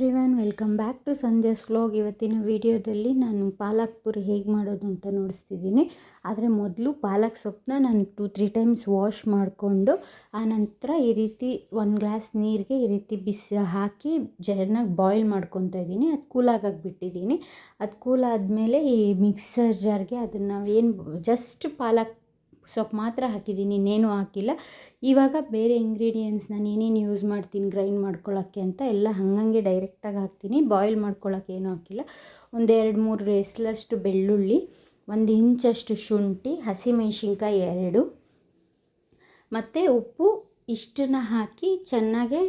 Everyone, welcome back to Sanjay's vlog. ಇವತ್ತಿನ ವಿಡಿಯೋದಲ್ಲಿ ನಾನು ಪಾಲಕ್ ಪುರಿ ಹೇಗೆ ಮಾಡೋದು ಅಂತ ನೋಡಿಸ್ತಿದ್ದೀನಿ. ಆದರೆ ಮೊದಲು ಪಾಲಕ್ ಸೊಪ್ಪನ್ನ ನಾನು ಟೂ ತ್ರೀ ಟೈಮ್ಸ್ ವಾಶ್ ಮಾಡಿಕೊಂಡು, ಆನಂತರ ಈ ರೀತಿ ಒಂದು ಗ್ಲಾಸ್ ನೀರಿಗೆ ಈ ರೀತಿ ಬಿಸಿ ಹಾಕಿ ಜರ್ನಾಗಿ ಬಾಯ್ಲ್ ಮಾಡ್ಕೊತಾ ಇದ್ದೀನಿ. ಅದು ಕೂಲಾಗಕ್ಕೆ ಬಿಟ್ಟಿದ್ದೀನಿ. ಅದು ಕೂಲ್ ಆದಮೇಲೆ ಈ ಮಿಕ್ಸರ್ ಜಾರ್ಗೆ ಅದನ್ನು ಏನು ಜಸ್ಟ್ ಪಾಲಕ್ ಸೊಪ್ಪು ಮಾತ್ರ ಹಾಕಿದ್ದೀನಿ, ಇನ್ನೇನು ಹಾಕಿಲ್ಲ. ಇವಾಗ ಬೇರೆ ಇಂಗ್ರೀಡಿಯೆಂಟ್ಸ್ ನಾನು ಏನೇನು ಯೂಸ್ ಮಾಡ್ತೀನಿ ಗ್ರೈಂಡ್ ಮಾಡ್ಕೊಳ್ಳೋಕ್ಕೆ ಅಂತ ಎಲ್ಲ ಹಂಗಂಗೆ ಡೈರೆಕ್ಟಾಗಿ ಹಾಕ್ತೀನಿ. ಬಾಯ್ಲ್ ಮಾಡ್ಕೊಳ್ಳೋಕೆ ಏನೂ ಹಾಕಿಲ್ಲ. ಒಂದು ಎರಡು ಮೂರು ರೇಸ್ಲಷ್ಟು ಬೆಳ್ಳುಳ್ಳಿ, ಒಂದು ಇಂಚಷ್ಟು ಶುಂಠಿ, ಹಸಿಮೆಣ್ಸಿನ್ಕಾಯಿ ಎರಡು. ಮತ್ತು ಉಪ್ಪು ಇಷ್ಟನ್ನ ಹಾಕಿ ಚೆನ್ನಾಗೆ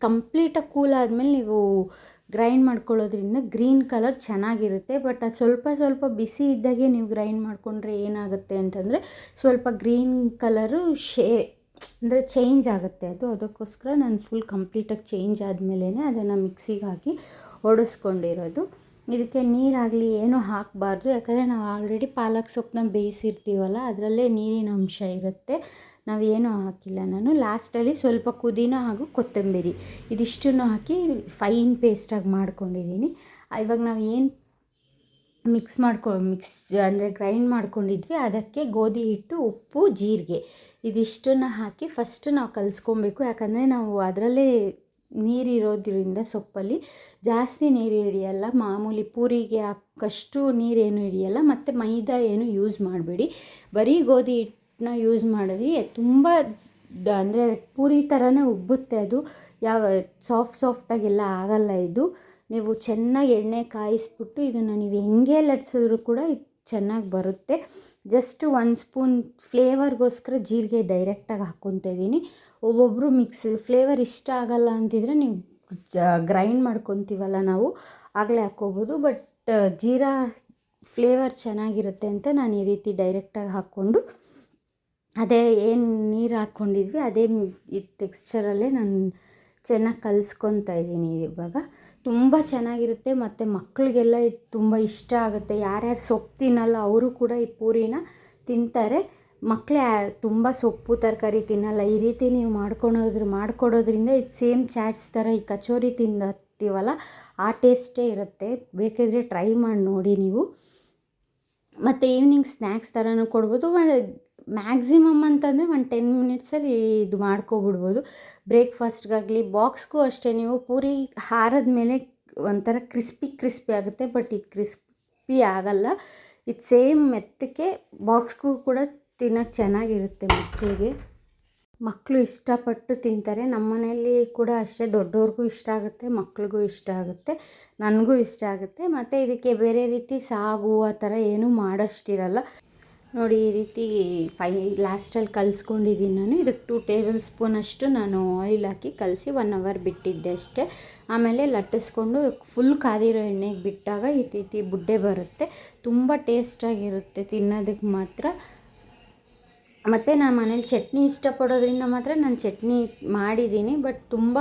ಕಂಪ್ಲೀಟಾಗಿ ಕೂಲ್ ಆದಮೇಲೆ ನೀವು ಗ್ರೈಂಡ್ ಮಾಡ್ಕೊಳ್ಳೋದ್ರಿಂದ ಗ್ರೀನ್ ಕಲರ್ ಚೆನ್ನಾಗಿರುತ್ತೆ. ಬಟ್ ಅದು ಸ್ವಲ್ಪ ಸ್ವಲ್ಪ ಬಿಸಿ ಇದ್ದಾಗೆ ನೀವು ಗ್ರೈಂಡ್ ಮಾಡಿಕೊಂಡ್ರೆ ಏನಾಗುತ್ತೆ ಅಂತಂದರೆ ಸ್ವಲ್ಪ ಗ್ರೀನ್ ಕಲರು ಶೇ, ಅಂದರೆ ಚೇಂಜ್ ಆಗುತ್ತೆ ಅದು. ಅದಕ್ಕೋಸ್ಕರ ನಾನು ಫುಲ್ ಕಂಪ್ಲೀಟಾಗಿ ಚೇಂಜ್ ಆದಮೇಲೆ ಅದನ್ನು ಮಿಕ್ಸಿಗೆ ಹಾಕಿ ಓಡಿಸ್ಕೊಂಡಿರೋದು ಇದಕ್ಕೆ ನೀರಾಗಲಿ ಏನೂ ಹಾಕಬಾರ್ದು. ಯಾಕಂದರೆ ನಾವು ಆಲ್ರೆಡಿ ಪಾಲಕ್ ಸೊಪ್ಪನ್ನ ಬೇಯಿಸಿರ್ತೀವಲ್ಲ, ಅದರಲ್ಲೇ ನೀರಿನ ಅಂಶ ಇರುತ್ತೆ. ನಾವೇನೂ ಹಾಕಿಲ್ಲ. ನಾನು ಲಾಸ್ಟಲ್ಲಿ ಸ್ವಲ್ಪ ಕುದಿನ ಹಾಗೂ ಕೊತ್ತಂಬರಿ ಇದಿಷ್ಟನ್ನು ಹಾಕಿ ಫೈನ್ ಪೇಸ್ಟಾಗಿ ಮಾಡ್ಕೊಂಡಿದ್ದೀನಿ. ಇವಾಗ ನಾವು ಏನು ಮಿಕ್ಸ್ ಮಾಡ್ಕೊ ಮಿಕ್ಸ್ ಅಂದರೆ ಗ್ರೈಂಡ್ ಮಾಡ್ಕೊಂಡಿದ್ವಿ, ಅದಕ್ಕೆ ಗೋಧಿ ಹಿಟ್ಟು, ಉಪ್ಪು, ಜೀರಿಗೆ ಇದಿಷ್ಟನ್ನು ಹಾಕಿ ಫಸ್ಟ್ ನಾವು ಕಲಿಸ್ಕೊಬೇಕು. ಯಾಕಂದರೆ ನಾವು ಅದರಲ್ಲೇ ನೀರಿರೋದ್ರಿಂದ ಸೊಪ್ಪಲ್ಲಿ ಜಾಸ್ತಿ ನೀರು ಹಿಡಿಯಲ್ಲ, ಮಾಮೂಲಿ ಪೂರಿಗೆ ಹಾಕಷ್ಟು ನೀರೇನು ಹಿಡಿಯಲ್ಲ, ಮತ್ತು ಮೈದಾ ಏನು ಯೂಸ್ ಮಾಡಬೇಡಿ. ಬರೀ ಗೋಧಿ ಹಿಟ್ಟನ್ನ ಯೂಸ್ ಮಾಡಿದ್ವಿ. ತುಂಬ ಅಂದರೆ ಪೂರಿ ಥರನೇ ಉಬ್ಬುತ್ತೆ ಅದು. ಯಾವ ಸಾಫ್ಟ್ ಸಾಫ್ಟಾಗೆಲ್ಲ ಆಗಲ್ಲ ಇದು. ನೀವು ಚೆನ್ನಾಗಿ ಎಣ್ಣೆ ಕಾಯಿಸ್ಬಿಟ್ಟು ಇದನ್ನು ನೀವು ಹೆಂಗೆ ಲಟ್ಸಿದ್ರು ಕೂಡ ಇದು ಚೆನ್ನಾಗಿ ಬರುತ್ತೆ. ಜಸ್ಟ್ ಒಂದು ಸ್ಪೂನ್ ಫ್ಲೇವರ್ಗೋಸ್ಕರ ಜೀರಿಗೆ ಡೈರೆಕ್ಟಾಗಿ ಹಾಕ್ಕೊತ ಇದ್ದೀನಿ. ಒಬ್ಬೊಬ್ಬರು ಮಿಕ್ಸ್ ಫ್ಲೇವರ್ ಇಷ್ಟ ಆಗಲ್ಲ ಅಂತಿದ್ರೆ ನೀವು ಗ್ರೈಂಡ್ ಮಾಡ್ಕೊತೀವಲ್ಲ ನಾವು, ಆಗಲೇ ಹಾಕ್ಕೋಬೋದು. ಬಟ್ ಜೀರಾ ಫ್ಲೇವರ್ ಚೆನ್ನಾಗಿರುತ್ತೆ ಅಂತ ನಾನು ಈ ರೀತಿ ಡೈರೆಕ್ಟಾಗಿ ಹಾಕ್ಕೊಂಡು ಅದೇ ಏನು ನೀರು ಹಾಕ್ಕೊಂಡಿದ್ವಿ ಅದೇ ಈ ಟೆಕ್ಸ್ಚರಲ್ಲೇ ನಾನು ಚೆನ್ನಾಗಿ ಕಲಿಸ್ಕೊತಾ ಇದ್ದೀನಿ ಇವಾಗ. ತುಂಬ ಚೆನ್ನಾಗಿರುತ್ತೆ ಮತ್ತು ಮಕ್ಕಳಿಗೆಲ್ಲ ಇದು ತುಂಬ ಇಷ್ಟ ಆಗುತ್ತೆ. ಯಾರ್ಯಾರು ಸೊಪ್ಪು ತಿನ್ನಲ್ಲ ಅವರು ಕೂಡ ಈ ಪೂರಿನ ತಿಂತಾರೆ. ಮಕ್ಕಳೇ ತುಂಬ ಸೊಪ್ಪು, ತರಕಾರಿ ತಿನ್ನಲ್ಲ. ಈ ರೀತಿ ನೀವು ಮಾಡ್ಕೊಳೋದ್ರ, ಮಾಡ್ಕೊಡೋದ್ರಿಂದ ಇದು ಸೇಮ್ ಚಾಟ್ಸ್ ಥರ ಈ ಕಚೋರಿ ತಿನ್ನತ್ತೀವಲ್ಲ ಆ ಟೇಸ್ಟೇ ಇರುತ್ತೆ. ಬೇಕಿದ್ರೆ ಟ್ರೈ ಮಾಡಿ ನೋಡಿ ನೀವು. ಮತ್ತು ಈವ್ನಿಂಗ್ ಸ್ನ್ಯಾಕ್ಸ್ ಥರನೂ ಕೊಡ್ಬೋದು. ಮ್ಯಾಕ್ಸಿಮಮ್ ಅಂತಂದರೆ ಒಂದು ಟೆನ್ ಮಿನಿಟ್ಸಲ್ಲಿ ಇದು ಮಾಡ್ಕೊಬಿಡ್ಬೋದು. ಬ್ರೇಕ್ಫಾಸ್ಟ್ಗಾಗಲಿ, ಬಾಕ್ಸ್ಗೂ ಅಷ್ಟೇ, ನೀವು ಪೂರಿ ಹಾರದ ಮೇಲೆ ಒಂಥರ ಕ್ರಿಸ್ಪಿ ಕ್ರಿಸ್ಪಿ ಆಗುತ್ತೆ, ಬಟ್ ಇದು ಕ್ರಿಸ್ಪಿ ಆಗಲ್ಲ. ಇದು ಸೇಮ್ ಮೆತ್ತಕ್ಕೆ ಬಾಕ್ಸ್ಗೂ ಕೂಡ ತಿನ್ನೋಕ್ಕೆ ಚೆನ್ನಾಗಿರುತ್ತೆ ಮಕ್ಕಳಿಗೆ. ಮಕ್ಕಳು ಇಷ್ಟಪಟ್ಟು ತಿಂತಾರೆ. ನಮ್ಮ ಮನೆಯಲ್ಲಿ ಕೂಡ ಅಷ್ಟೇ, ದೊಡ್ಡವ್ರಿಗೂ ಇಷ್ಟ ಆಗುತ್ತೆ, ಮಕ್ಳಿಗೂ ಇಷ್ಟ ಆಗುತ್ತೆ, ನನಗೂ ಇಷ್ಟ ಆಗುತ್ತೆ. ಮತ್ತು ಇದಕ್ಕೆ ಬೇರೆ ರೀತಿ ಸಾಗು ಆ ಥರ ಏನೂ ಮಾಡೋಷ್ಟಿರಲ್ಲ. ನೋಡಿ ಈ ರೀತಿ ಫೈ ಲಾಸ್ಟಲ್ಲಿ ಕಲಿಸ್ಕೊಂಡಿದ್ದೀನಿ ನಾನು. ಇದಕ್ಕೆ ಟೂ ಟೇಬಲ್ ಸ್ಪೂನಷ್ಟು ನಾನು ಆಯಿಲ್ ಹಾಕಿ ಕಲಸಿ ಒನ್ ಅವರ್ ಬಿಟ್ಟಿದ್ದೆ ಅಷ್ಟೇ. ಆಮೇಲೆ ಲಟ್ಟಿಸ್ಕೊಂಡು ಫುಲ್ ಕಾದಿರೋ ಎಣ್ಣೆಗೆ ಬಿಟ್ಟಾಗ ಈ ರೀತಿ ಬುಡ್ಡೆ ಬರುತ್ತೆ. ತುಂಬ ಟೇಸ್ಟಾಗಿರುತ್ತೆ ತಿನ್ನೋದಕ್ಕೆ ಮಾತ್ರ. ಮತ್ತು ನಾನು ಮನೇಲಿ ಚಟ್ನಿ ಇಷ್ಟಪಡೋದ್ರಿಂದ ಮಾತ್ರ ನಾನು ಚಟ್ನಿ ಮಾಡಿದ್ದೀನಿ ಬಟ್ ತುಂಬ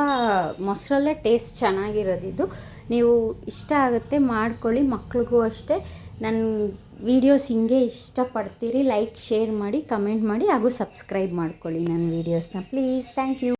ಮೊಸರಲ್ಲೇ ಟೇಸ್ಟ್ ಚೆನ್ನಾಗಿರೋದಿದ್ದು ನೀವು ಇಷ್ಟ ಆಗುತ್ತೆ ಮಾಡ್ಕೊಳ್ಳಿ ಮಕ್ಳಿಗೂ ಅಷ್ಟೇ. ನನ್ನ ವೀಡಿಯೋಸ್ ಹಿಂಗೆ ಇಷ್ಟಪಡ್ತೀರಿ ಲೈಕ್ ಶೇರ್ ಮಾಡಿ ಕಮೆಂಟ್ ಮಾಡಿ, ಹಾಗೂ ಸಬ್ಸ್ಕ್ರೈಬ್ ಮಾಡ್ಕೊಳ್ಳಿ ನನ್ನ ವೀಡಿಯೋಸ್ನ ಪ್ಲೀಸ್ ಥ್ಯಾಂಕ್ ಯು